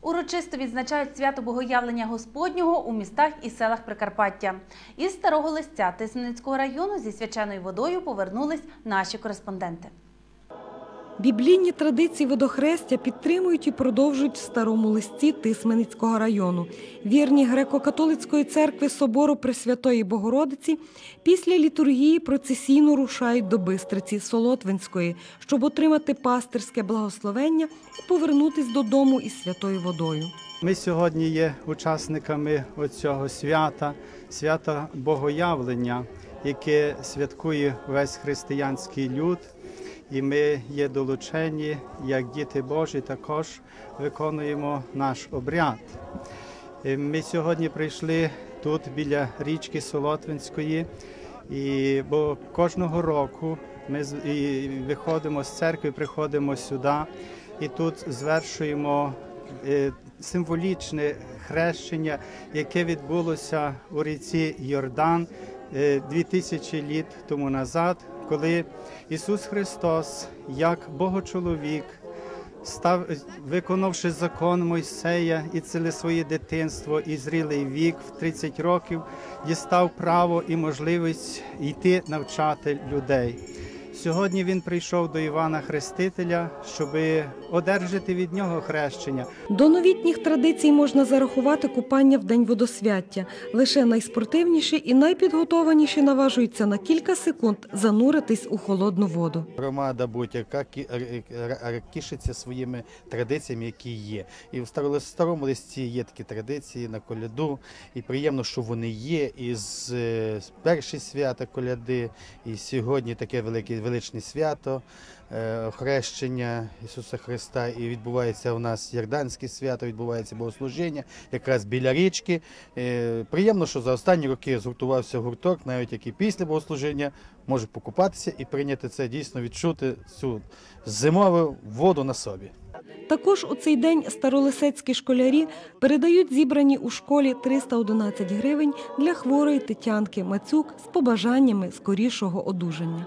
Урочисто відзначають свято Богоявлення Господнього у містах і селах Прикарпаття. Із старого листя Тисменницького району зі свяченою водою повернулись наші кореспонденти. Біблійні традиції водохрестя підтримують і продовжують в старому листі Тисменицького району. Вірні греко-католицької церкви собору Пресвятої Богородиці після літургії процесійно рушають до Бистриці Солотвинської, щоб отримати пастирське благословення і повернутись додому із святою водою. Ми сьогодні є учасниками оцього свята, свята Богоявлення, яке святкує весь християнський люд. І ми є долучені, як діти Божі, також виконуємо наш обряд. Е, Ми сьогодні прийшли тут біля річки Солотвинської, і, бо кожного року ми і виходимо з церкви, приходимо сюди. І тут звершуємо е, символічне хрещення, яке відбулося у ріці Йордан е, 2000 літ тому назад, коли Ісус Христос, як Богочоловік, став, виконавши закон Мойсея і ціле своє дитинство і зрілий вік в 30 років, дістав право і можливість йти навчати людей. Сьогодні він прийшов до Івана Хрестителя, щоб одержати від нього хрещення. До новітніх традицій можна зарахувати купання в день водосвяття. Лише найспортивніші і найпідготованіші наважуються на кілька секунд зануритись у холодну воду. Громада будь-яка кі- р- р- р- тішиться своїми традиціями, які є. І в старо- старому листі є такі традиції на коляду, і приємно, що вони є. І з е, з перші свята коляди, і сьогодні таке велике величне свято. е, Охрещення Ісуса Христа, і відбувається у нас Ярданське свято, відбувається богослужіння, якраз біля річки. Е, Приємно, що за останні роки згуртувався гурток, навіть який після богослужіння може покупатися і прийняти це дійсно відчути цю зимову воду на собі. Також у цей день старолисецькі школярі передають зібрані у школі 311 гривень для хворої Тетянки Мацюк з побажаннями скорішого одужання.